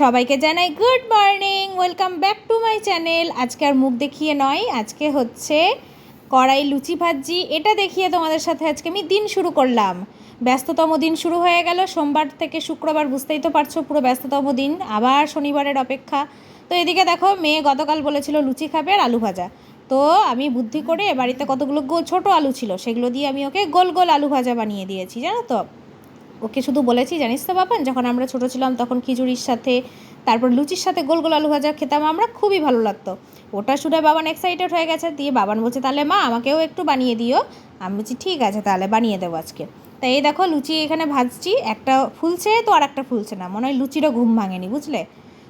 সবাইকে জানাই good morning, welcome back to my channel. আজকে আর মুখ দেখিয়ে নয়, আজকে হচ্ছে কড়াই লুচি ভাজি। এটা দেখিয়ে তোমাদের সাথে আজকে আমি দিন শুরু করলাম। ব্যস্ততম দিন শুরু হয়ে গেল। সোমবার থেকে শুক্রবার বুঝতেই তো পারছ, পুরো ব্যস্ততম দিন। আবার শনিবারের অপেক্ষা। তো এদিকে দেখো, মেয়ে গতকাল বলেছিল লুচি খাবে আর আলু ভাজা। তো আমি বুদ্ধি করে বাড়িতে কতগুলো ছোট আলু ছিল, সেগুলো দিয়ে আমি ওকে গোল গোল আলু ভাজা বানিয়ে দিয়েছি, জানো তো? ওকে শুধু বলেছি, জানিস তো বাবান যখন আমরা ছোটো ছিলাম তখন খিচুড়ির সাথে, তারপর লুচির সাথে গোল গোল আলু ভাজা খেতাম, আমরা খুবই ভালো লাগতো। ওটা শুনে বাবান এক্সাইটেড হয়ে গেছে, দিয়ে বাবান বলছে, তাহলে মা, আমাকেও একটু বানিয়ে দিও। আমি বলছি, ঠিক আছে, তাহলে বানিয়ে দেবো আজকে। তাই এই দেখো, লুচি এখানে ভাজছি, একটা ফুলছে তো আর একটা ফুলছে না, মনে হয় লুচিরও ঘুম ভাঙেনি, বুঝলে?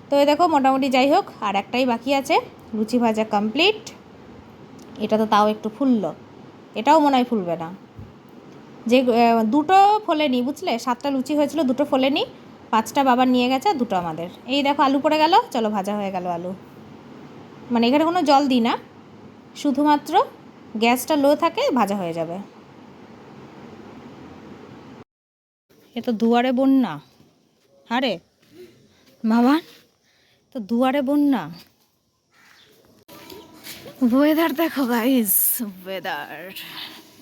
তো এই দেখো, মোটামুটি যাই হোক, আর একটাই বাকি আছে, লুচি ভাজা কমপ্লিট এটা তো তাও একটু ফুললো, এটাও মনে হয় ফুলবে না। যে দুটো ফোলেনি, বুঝলে? সাতটা লুচি হয়েছিল, দুটো ফোলেনি, পাঁচটা বাবা নিয়ে গেছে আর দুটো আমাদের। এই দেখো, আলু পড়ে গেল, চলো ভাজা হয়ে গেল আলু। মানে এখানে কোনো জল দিই না, শুধুমাত্র গ্যাসটা লো থাকে, ভাজা হয়ে যাবে। এ তো দুয়ারে বন্যা। আরে, বাবা তো দুয়ারে বন্যা। ওয়েদার দেখো guys weather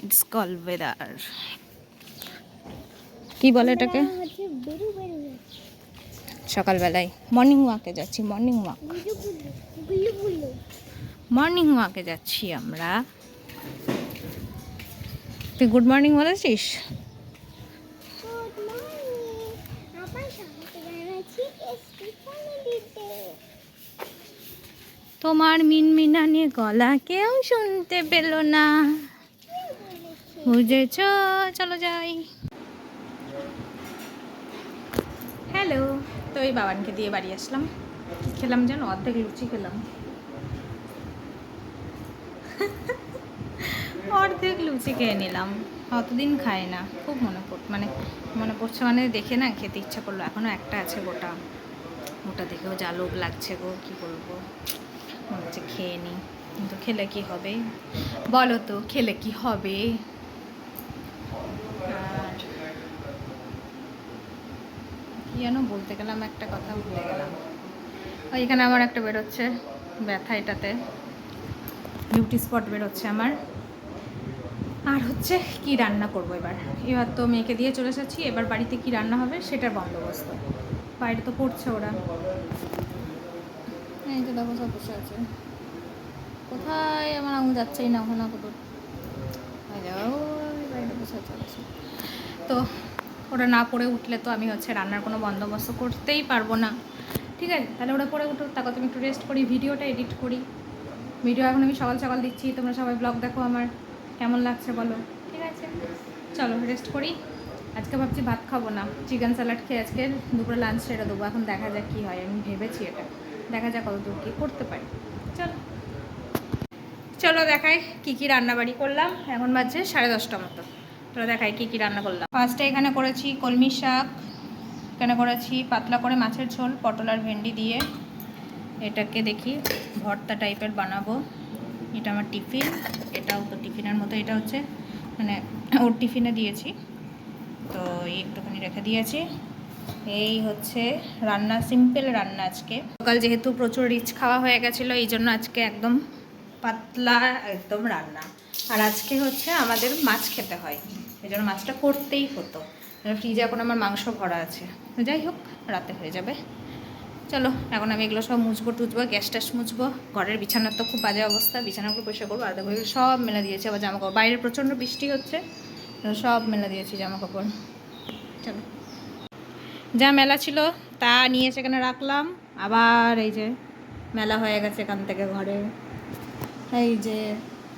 it's call weather কি বলে এটাকে? সকালবেলায়। মর্নিং ওয়াকে যাচ্ছি মর্নিং ওয়াক মর্নিং ওয়াকে যাচ্ছি আমরা। তুই গুড মর্নিং বলেছিস? তোমার মিনমিনানি গলা কেউ শুনতে পেল না। বুঝেছ চলো যাই হ্যালো তো এই বাবানকে দিয়ে বাড়ি আসলাম খেলাম জানো অর্ধেক লুচি খেলাম অর্ধেক লুচি খেয়ে নিলাম অতদিন খাই না খুব মনে পড় মানে মনে পড়ছে মানে দেখে না খেতে ইচ্ছা করল এখনও একটা আছে গোটা ওটা দেখেও যা লোভ লাগছে গো কী করব মনে হচ্ছে খেয়ে নিই কিন্তু খেলে কি হবে বলো তো খেলে কি হবে কি যেন বলতে গেলাম, একটা কথা ভুলে গেলাম। এখানে আমার একটা বেরোচ্ছে ব্যথা এটাতে। বিউটি স্পট বেরোচ্ছে আমার। আর হচ্ছে কি রান্না করব এবার? এবার তো মেয়েকে দিয়ে চলে এসেছি, এবার বাড়িতে কি রান্না হবে সেটার বন্দোবস্ত। বাইরে তো পড়ছে ওরা। এই যে দেখো সব বসে আছে। কোথায়? আমার আঙুল যাচ্ছেই না, ওখানে কত বসে আছে তো ওরা না পড়ে উঠলে তো আমি হচ্ছে রান্নার কোনো বন্দোবস্ত করতেই পারব না। ঠিক আছে? তাহলে ওরা পড়ে উঠো তারপর আমি একটু রেস্ট করি, ভিডিওটা এডিট করি। ভিডিও এখন আমি সকাল সকাল দিচ্ছি, তোমরা সবাই ব্লগ দেখো আমার, কেমন লাগছে বলো? ঠিক আছে? চলো রেস্ট করি। আজকে ভাবছি ভাত খাব না। চিকেন স্যালাড খেয়ে আজকে দুপুরে লাঞ্চ সেরে দেবো। এখন দেখা যাক কী হয়, আমি ভেবেছি এটা। দেখা যাক কত দূর কী করতে পারি। চলো। চলো দেখাই কী কী রান্নাবাড়ি করলাম। এখন বাজছে সাড়ে দশটা মতো। চলো দেখাই কী কী রান্না করলাম। ফার্স্টে এখানে করেছি কলমি শাক, এখানে করেছি পাতলা করে মাছের ঝোল, পটল আর ভেন্ডি দিয়ে। এটাকে দেখি ভর্তা টাইপের বানাবো। এটা আমার টিফিন, এটাও তো টিফিনের মতো, এটা হচ্ছে মানে ওর টিফিনে দিয়েছি। তো এই একটুখানি রেখে দিয়েছি। এই হচ্ছে রান্না সিম্পল রান্না আজকে। সকাল যেহেতু প্রচুর রিচ খাওয়া হয়ে গেছিল, এই জন্য আজকে একদম পাতলা একদম রান্না। আর আজকে হচ্ছে আমাদের মাছ খেতে হয়। এই জন্য মাছটা করতেই হতো। ফ্রিজে এখন আমার মাংস ভরা আছে। যাই হোক, রাতে হয়ে যাবে। চলো, এখন আমি এগুলো সব মুছবো টুচবো গ্যাস ট্যাস মুছবো। ঘরের বিছানার তো খুব বাজে অবস্থা, বিছানাগুলো পরিষ্কার করব, আর দেখো সব মেলা দিয়েছে। আবার জামা কাপড় বাইরে প্রচণ্ড বৃষ্টি হচ্ছে সব মেলা দিয়েছি জামা কাপড় চলো। যা মেলা ছিল তা নিয়ে সেখানে রাখলাম। আবার এই যে মেলা হয়ে গেছে এখান থেকে ঘরে। এই যে,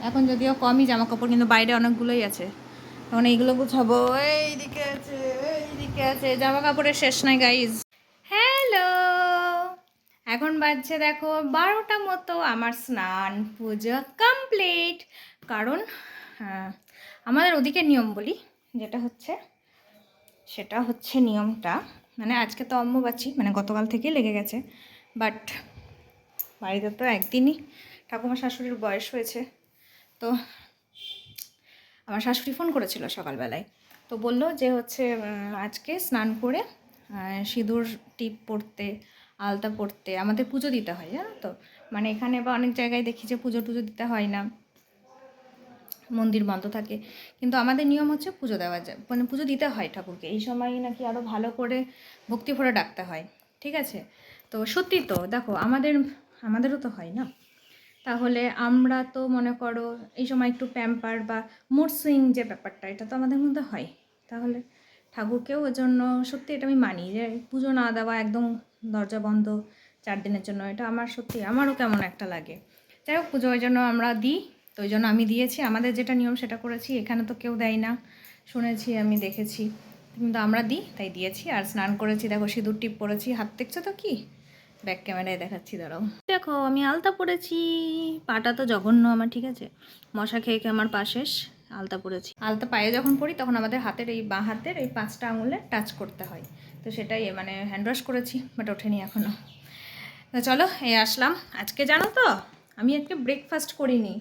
এখন যদিও কমই জামা কাপড় কিন্তু বাইরে অনেকগুলোই আছে। এখন এইগুলো গুছাবো। এইদিকে আছে এইদিকে আছে। জামা কাপড়ের শেষ নাই গাইজ হ্যালো এখন বাজছে দেখো বারোটা মতো আমার স্নান পুজো কমপ্লিট কারণ আহ, আমাদের ওদিকে নিয়ম বলি যেটা হচ্ছে সেটা হচ্ছে নিয়মটা। মানে আজকে তো অম্বুবাচী মানে গতকাল থেকেই লেগে গেছে। বাট বাড়িতে তো একদিনই ঠাকুমা শাশুড়ির বয়স হয়েছে। তো আমার শাশুড়ি ফোন করেছিল সকালবেলায়। তো বলল যে হচ্ছে আজকে স্নান করে সিঁদুর টিপ পরতে আলতা পড়তে আমাদের পুজো দিতে হয়, জানো তো? মানে এখানে বা অনেক জায়গায় দেখি যে পুজো টুজো দিতে হয় না। মন্দির বন্ধ থাকে। কিন্তু আমাদের নিয়ম হচ্ছে পুজো দেওয়া যায় মানে পুজো দিতে হয় ঠাকুরকে। এই সময় নাকি আরও ভালো করে ভক্তি ভরে ডাকতে হয়, ঠিক আছে? তো সত্যি তো, দেখো, আমাদের, আমাদেরও তো হয় না। তাহলে আমরা তো মনে করো এই সময় একটু প্যাম্পার বা মুড সুইং যে ব্যাপারটা, এটা তো আমাদের মধ্যে হয়। তাহলে ঠাকুরকেও ওই জন্য সত্যি এটা আমি মানি যে পুজো না দেওয়া একদম দরজা বন্ধ চার দিনের জন্য, এটা আমার সত্যি আমারও কেমন একটা লাগে। যাই হোক, পুজো ওই জন্য আমরা দিই, তো ওই জন্য আমি দিয়েছি। আমাদের যেটা নিয়ম সেটা করেছি, এখানে তো কেউ দেয় না। শুনেছি, আমি দেখেছি। কিন্তু আমরা দিই, তাই দিয়েছি। আর স্নান করেছি, দেখো সিঁদুর টিপ পরেছি হাত দেখছ তো কি? ব্যাক ক্যামেরায় দেখাচ্ছি দাঁড়াও। দেখো আমি আলতা পরেছি পাটা তো জঘন্য আমার ঠিক আছে? মশা খেয়ে খেয়ে আমার পা শেষ আলতা পরেছি। আলতা পায়ে যখন পড়ি তখন আমাদের হাতের এই বাঁ হাতের এই পাঁচটা আঙুলে টাচ করতে হয়। তো সেটাই মানে হ্যান্ড ওয়াশ করেছি বাট ওঠেনি এখনও তো চলো এই আসলাম। আজকে জানো তো আমি আজকে ব্রেকফাস্ট করিনি।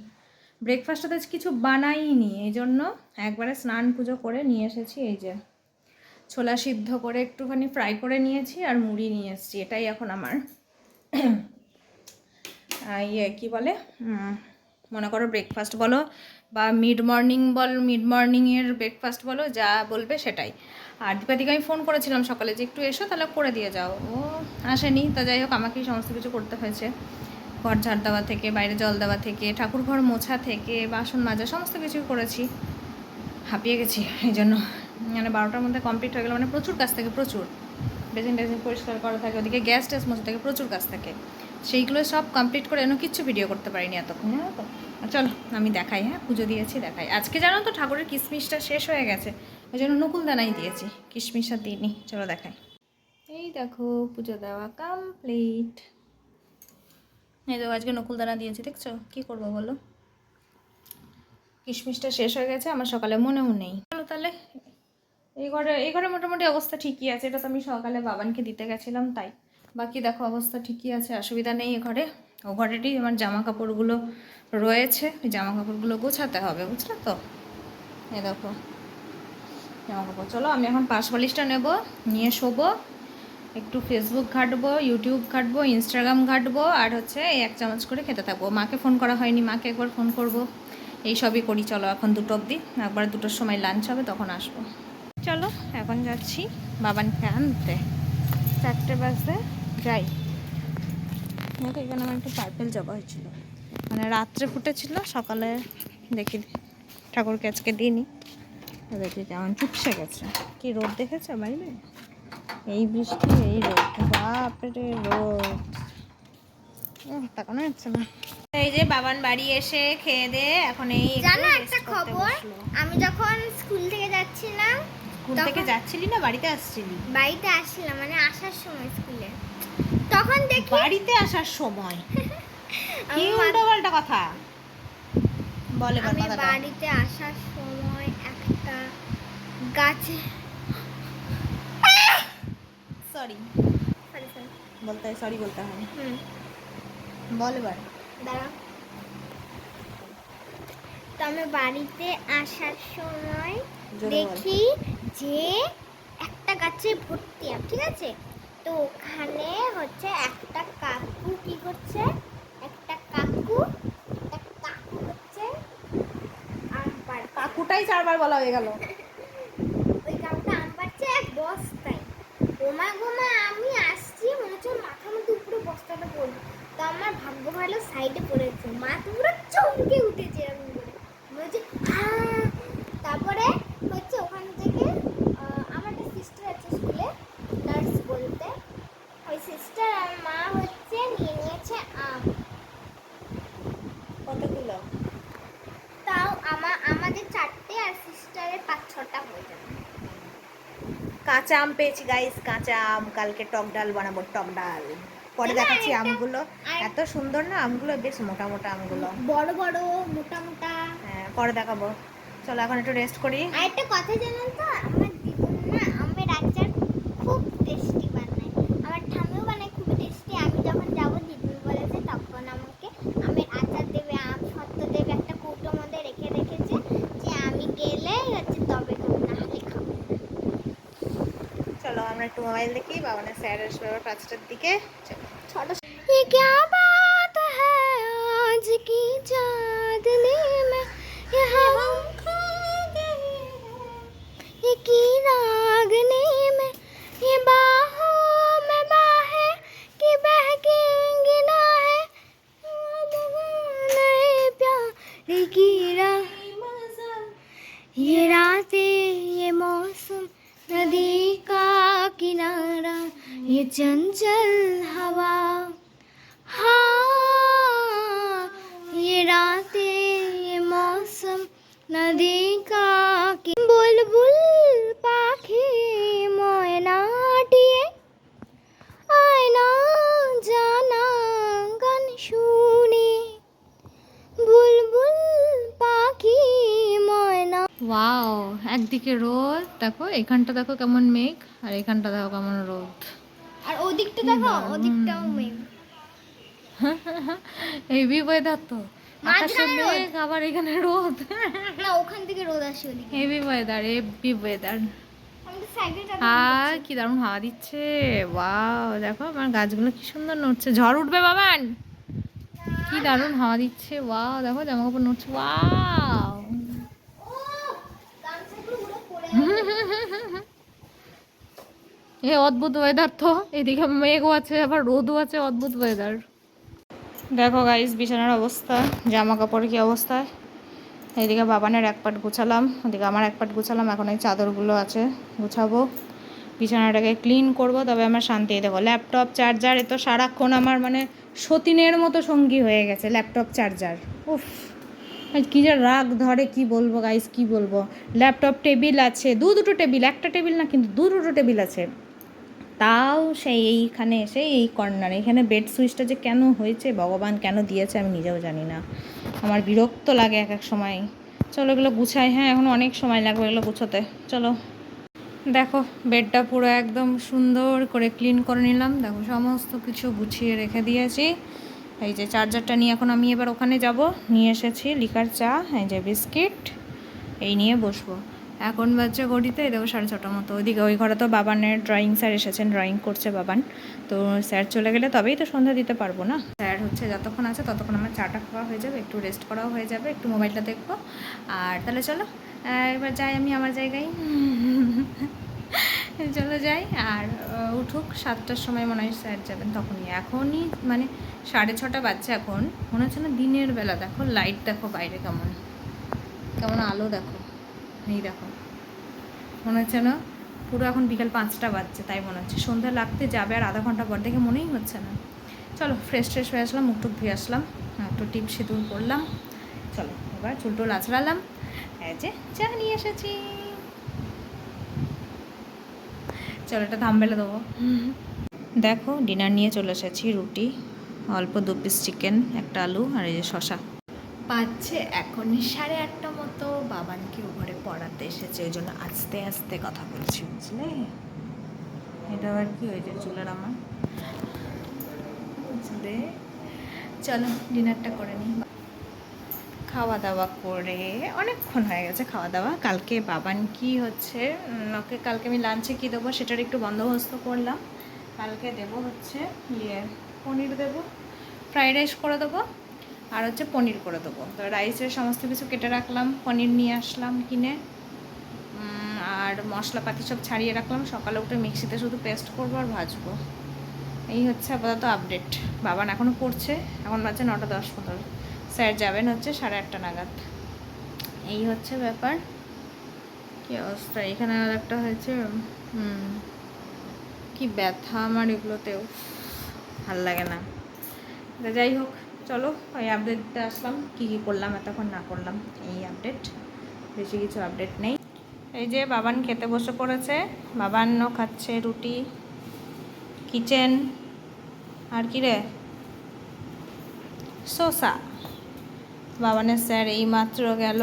ব্রেকফাস্টটা তো আজ কিছু বানাইনি এই জন্য একবারে স্নান পুজো করে নিয়ে এসেছি এই যে। ছোলা সিদ্ধ করে একটুখানি ফ্রাই করে নিয়েছি আর মুড়ি নিয়ে এসেছি, এটাই এখন আমার। ইয়ে কী বলে? মনে করো ব্রেকফাস্ট বলো বা মিড মর্নিং বল মিড মর্নিংয়ের ব্রেকফাস্ট বলো, যা বলবে সেটাই। আর দীপাদিকে আমি ফোন করেছিলাম সকালে যে একটু এসো তাহলে করে দিয়ে যাও। ও আসেনি, তা যাই হোক আমাকেই সমস্ত কিছু করতে হয়েছে। ঘর ঝাড় দেওয়া থেকে, বাইরে জল দেওয়া থেকে ঠাকুর ঘর মোছা থেকে, বাসন মাজা, সমস্ত কিছু করেছি। হাঁপিয়ে গেছি, এই জন্য। মানে বারোটার মধ্যে কমপ্লিট হয়ে গেলো মানে প্রচুর কাজ থাকে, প্রচুর। বেসিন টেসিন পরিষ্কার করা থাকে, ওদিকে গ্যাস ট্যাস মোছা থাকে, প্রচুর কাজ থাকে। সেইগুলো সব কমপ্লিট করে এনে কিচ্ছু ভিডিও করতে পারিনি এতক্ষণ, জানো তো? চলো, আমি দেখাই হ্যাঁ? পুজো দিয়েছি, দেখাই। আজকে জানো তো ঠাকুরের কিশমিশটা শেষ হয়ে গেছে, ওই জন্য নকুলদানাই দিয়েছি কিশমিশ আর দিইনি, চলো দেখাই। এই দেখো, পুজো দেওয়া কমপ্লিট এই দেখো, আজকে নকুলদানা দিয়েছি, দেখছ? কী করব বলো? কিশমিশটা শেষ হয়ে গেছে, আমার সকালে মনেও নেই। চলো তাহলে এই ঘরে এই ঘরে মোটামুটি অবস্থা ঠিকই আছে। এটা তো আমি সকালে বাবানকে দিতে গেছিলাম, তাই। বাকি দেখো অবস্থা ঠিকই আছে, অসুবিধা নেই এ ঘরে। ও ঘরেরই আমার জামা কাপড়গুলো রয়েছে, ওই জামা কাপড়গুলো গোছাতে হবে, বুঝলে তো? এ দেখো জামা কাপড় চলো আমি এখন পাশ বালিশটা নেব, নিয়ে শোবো, একটু ফেসবুক ঘাটবো ইউটিউব ঘাটবো ইনস্টাগ্রাম ঘাটবো, আর হচ্ছে এই এক চামচ করে খেতে থাকব। মাকে ফোন করা হয়নি, মাকে একবার ফোন করব। এই সবই করি, চলো এখন দুটো অবধি। একবার দুটোর সময় লাঞ্চ হবে, তখন আসব। চলো এখন যাচ্ছি বাবানকে আনতে। চারটে বাজতে যাই। দেখো এখানে আমার একটু পার্পেল জবা হয়েছিল। মানে রাত্রে ফুটেছিল সকালে দেখি ঠাকুরকে আজকে দিইনি। দেখি কেমন চুপসে গেছে। কি রোদ দেখেছ বাইরে? এই বৃষ্টি এই রোদ। বাপরে রোদ। তাকানো যাচ্ছে না। এই যে বাবান বাড়ি এসে খেয়ে দে এখন এই জানো একটা খবর? আমি যখন স্কুল থেকে যাচ্ছিলাম স্কুল থেকে যাচ্ছিলি না বাড়িতে আসছিলি? বাড়িতে আসছিলাম মানে আসার সময় স্কুলে। তখন দেখি বাড়িতে আসার সময়? কি আমি উল্টো পাল্টা কথা? বলে আমি বাড়িতে আসার সময় একটা গাছে সরি. বলতে সরি বলতে হয়। হুম। বল এবার দাঁড়াও তো আমি বাড়িতে আসার সময়। দেখি যে একটা গাছে ভর্তি আম ঠিক আছে? তো ওখানে হচ্ছে একটা কাকু কি করছে? একটা কাকু একটা কাকু হচ্ছে আম পাড়ছে। কাকুটাই চারবার বলা হয়ে গেল। ওই কাকুটা আম পাড়ছে এক বস্তায়। গোমা গোমা আমি আসছি মনে হচ্ছে মাথার মধ্যে উপরে বস্তাটা পড়ল। তো আমার ভাগ্য ভালো সাইডে পড়েছে। মা তো পুরো চমকে উঠেছে এরকম করে মনে হচ্ছে "আহ!" তারপরে হচ্ছে ওখান থেকে আহ, আমার একটা সিস্টার আছে স্কুলে নার্স বলতে ওই সিস্টার আর মা হচ্ছে নিয়ে নিয়েছে আম কতগুলো তাও আমা আমাদের চারটে আর সিস্টারের পাঁচ ছটা হয়ে যাবে কাঁচা আম পেয়েছি গাইস কাঁচা আম কালকে টক ডাল বানাবো টক ডাল। পরে দেখাচ্ছি আমগুলো। এত সুন্দর না আমগুলো বেশ মোটা মোটা আমগুলো। বড় বড় মোটা মোটা। হ্যাঁ পরে দেখাবো। চলো এখন একটু রেস্ট করি। আর একটা কথা জানেন তো আমার দিদুন না আমের আচার খুব টেস্টি বানায় আমার ঠাম্মিও বানায় খুব টেস্টি আমি যখন যাব দিদুন বলেছে তখন আমাকে আমের আচার দেবে আম সত্য দেবে একটা কৌটোর মধ্যে রেখে রেখেছে যে আমি গেলে হচ্ছে তবে খাব না হলে খাব না। চলো আমরা আমরা একটু মোবাইল দেখি বাবানের স্যার আসবে আবার পাঁচটার দিকে। ছটা একদিকে রোদ দেখো এখানটা দেখো কেমন মেঘ আর এখানটা দেখো কেমন রোদ। আর ওদিকটা দেখো ওদিকটাও মেঘ। হেভি ওয়েদার তো। আকাশে মেঘ আবার এখানে রোদ। না ওখান থেকে রোদ আসে ওদিকে। হেভি ওয়েদার হেভি ওয়েদার আর কি দারুণ হাওয়া দিচ্ছে। ওয়াও দেখো আমার গাছগুলো কি সুন্দর নড়ছে। ঝড় উঠবে বাবান! কি দারুণ হাওয়া দিচ্ছে। ওয়াও দেখো জামা কাপড় নড়ছে। ওয়াও ও গামছাগুলো পুরো পড়ে এ অদ্ভুত ওয়েদার তো। এদিকে মেঘও আছে, আবার রোদও আছে, অদ্ভুত ওয়েদার দেখো গাইস বিছানার অবস্থা জামা কাপড় কি অবস্থা? এদিকে বাবানের এক পাট গুছালাম, ওদিকে আমার এক পাট গুছালাম, এখন এই চাদরগুলো আছে, গুছাবো। বিছানাটাকে ক্লিন করব, তবে আমার শান্তি দেখো ল্যাপটপ চার্জার এ তো সারাক্ষণ আমার মানে সতীনের মতো সঙ্গী হয়ে গেছে ল্যাপটপ চার্জার উফ। আজ কী যে রাগ ধরে, কি বলব গাইস কি বলব? ল্যাপটপ টেবিল আছে, দু দুটো টেবিল একটা টেবিল না, কিন্তু দু দুটো টেবিল আছে। তাও সেই এইখানে এসে এই কর্নারে এখানে বেড সুইচটা যে কেন হয়েছে, ভগবান কেন দিয়েছে, আমি নিজেও জানি না। আমার বিরক্ত লাগে এক এক সময়। চলো এগুলো গুছাই হ্যাঁ এখন অনেক সময় লাগবে এগুলো গুছোতে। চলো। দেখো বেডটা পুরো একদম সুন্দর করে ক্লিন করে নিলাম। দেখো, সমস্ত কিছু গুছিয়ে রেখে দিয়েছি। এই যে চার্জারটা নিয়ে এখন আমি এবার ওখানে যাব। নিয়ে এসেছি লিকার চা, এই যে বিস্কিট, এই নিয়ে বসবো। এখন বাচ্চা ঘড়িতে দেখো সাড়ে ছটার মতো। ওইদিকে ওই ঘরে তো বাবানের ড্রয়িং স্যার এসেছেন ড্রয়িং করছে বাবান। তো স্যার চলে গেলে তবেই তো সন্ধ্যা দিতে পারব না। স্যার হচ্ছে যতক্ষণ আছে ততক্ষণ আমার চাটা খাওয়া হয়ে যাবে, একটু রেস্ট করাও হয়ে যাবে, একটু মোবাইলটা দেখব। আর তাহলে চলো এবার যাই আমি আমার জায়গায়। চলে যাই আর উঠুক সাতটার সময় মনে হয় স্যার যাবেন তখনই। এখনই মানে সাড়ে ছটা বাজছে এখন। মনে হচ্ছে না দিনের বেলা। দেখো লাইট দেখো বাইরে কেমন। কেমন আলো দেখো। এই দেখো। মনে হচ্ছে না পুরো এখন বিকাল পাঁচটা বাজছে তাই মনে হচ্ছে। সন্ধ্যা লাগতে যাবে আর আধা ঘণ্টা পর দেখে মনেই হচ্ছে না। চলো ফ্রেশ ট্রেশ হয়ে আসলাম মুখ টুক ধুয়ে আসলাম। হ্যাঁ, একটু টিপ সিঁদুর করলাম চলো এবার চুল টুল আছড়ালাম এই যে চা নিয়ে এসেছি। চলো এটা থামবেলে দেবো। দেখো ডিনার নিয়ে চলে এসেছি রুটি অল্প দু পিস চিকেন একটা আলু আর এই যে শশা পাচ্ছে এখন সাড়ে আটটা মতো। বাবানকে ও ঘরে পড়াতে এসেছে ওই জন্য আস্তে আস্তে কথা বলছি বুঝলে? এটা আবার কি হয়েছে চুলের আমার? বুঝলে? চলো ডিনারটা করে নিই। খাওয়া দাওয়া করে অনেকক্ষণ হয়ে গেছে খাওয়া দাওয়া কালকে বাবান কি হচ্ছে? ওকে কালকে আমি লাঞ্চে কী দেবো সেটার একটু বন্দোবস্ত করলাম। কালকে দেবো হচ্ছে ইয়ে পনির দেবো ফ্রাইড রাইস করে দেবো, আর হচ্ছে পনির করে দেবো। তো রাইসের সমস্ত কিছু কেটে রাখলাম, পনির নিয়ে আসলাম কিনে। আর মশলাপাতি সব ছাড়িয়ে রাখলাম। সকালে উঠে মিক্সিতে শুধু পেস্ট করব আর ভাজবো। এই হচ্ছে আপাতত আপডেট বাবান এখনও পড়ছে এখন বাজে নটা দশ পনেরো। স্যার যাবেন হচ্ছে সাড়ে আটটা নাগাদ। এই হচ্ছে ব্যাপার। কি অবস্থা? এখানে আর একটা হয়েছে কি ব্যথা আমার এগুলোতেও। ভালো লাগে না। যাই হোক, চলো, ওই আপডেটটা আসলাম। কী কী করলাম, এতক্ষণ না করলাম, এই আপডেট বেশি কিছু আপডেট নেই। এই যে বাবান খেতে বসে পড়েছে। বাবানও খাচ্ছে রুটি, কিচেন। আর কি রে? শসা। বাবানের স্যার এই মাত্র গেল।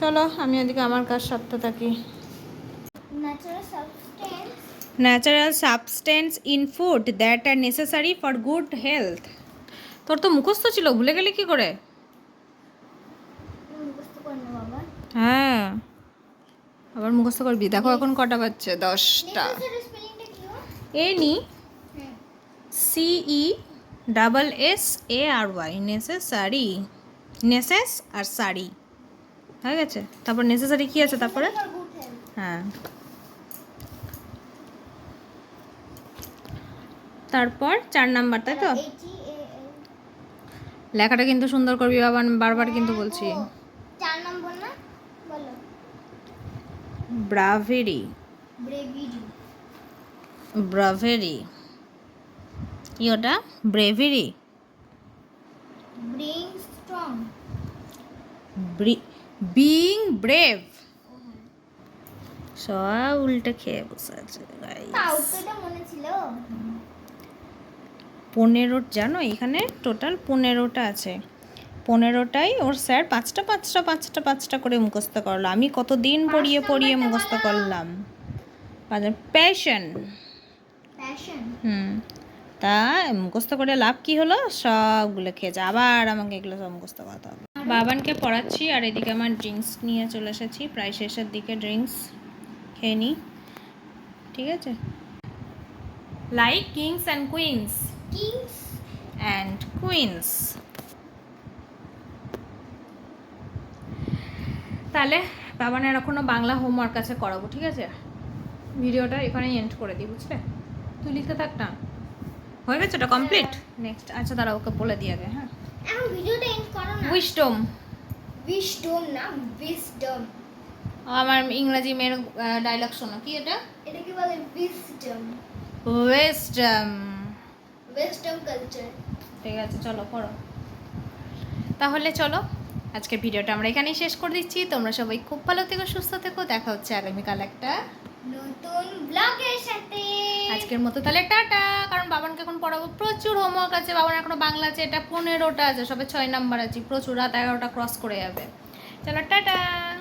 চলো আমি ওদিকে আমার কাজ সারতে থাকি। Natural substance in food that are necessary for good health তোর তো মুখস্থ ছিল ভুলে গেলি কি করে? হ্যাঁ। আবার মুখস্থ করবি? দেখো এখন কটা বাজছে দশটা। নেসেসারি স্পেলিংটা কি গো? এ নি হুম। C E double S A R Y necessary necessary. হয়ে গেছে? তারপর নেসেসারি কি আছে তারপরে? হ্যাঁ। তারপর চার নাম্বার তাই তো? লেখাটা কিন্তু সুন্দর করবি বাবা বারবার কিন্তু বলছি। ব্রাভেরি। ব্রাভেরি। কি ওটা ব্রেভেরি বিং ব্রেভ সব উল্টে খেয়ে বসে আছে পনেরো জানো এখানে টোটাল পনেরোটা আছে। পনেরোটাই ওর স্যার পাঁচটা পাঁচটা পাঁচটা পাঁচটা করে মুখস্থ করল। আমি কতদিন পড়িয়ে পড়িয়ে মুখস্থ করলাম। প্যাশন হুম। তা মুখস্থ করে লাভ কি হলো? সবগুলো খেয়েছে আবার আমাকে এগুলো সব মুখস্থ করতে হবে। বাবানকে পড়াচ্ছি আর এদিকে আমার ড্রিঙ্কস নিয়ে চলে এসেছি। প্রায় শেষের দিকে ড্রিঙ্কস খেয়ে নিই ঠিক আছে? Like kings and queens kings and queens তাহলে বাবানের এখনও বাংলা হোমওয়ার্ক আছে করাবো ঠিক আছে? ভিডিওটা এখানেই এন্ড করে দিই বুঝলে? তুই লিখতে থাক না। হয়ে গেছে ওটা কমপ্লিট নেক্সট আচ্ছা দাঁড়া ওকে বলে দিয়ে আগে হ্যাঁ। এখন ভিডিওটা এন্ড করো না। উইস্টম উইশডম না উইস্টম আমার ইংরাজি মেয়ের ডায়লগ শোনো কি এটা? এটা কি বলে? উইসডম ওয়েস্টম ওয়েস্টার্ন কালচার ঠিক আছে চলো পড়ো। তাহলে চলো আজকের ভিডিওটা আমরা এখানেই শেষ করে দিচ্ছি। তোমরা সবাই খুব ভালো থেকো সুস্থ থেকো দেখা হচ্ছে আগামীকাল একটা নতুন ব্লগের সাথে। আজকের মতো তাহলে টাটা। কারণ বাবানকে এখন পড়াবো। প্রচুর হোমওয়ার্ক আছে। বাবার এখনও বাংলা আছে। এটা পনেরোটা আছে। সবে ছয় নাম্বার আছে। প্রচুর রাত এগারোটা ক্রস করে যাবে। চলো, টাটা।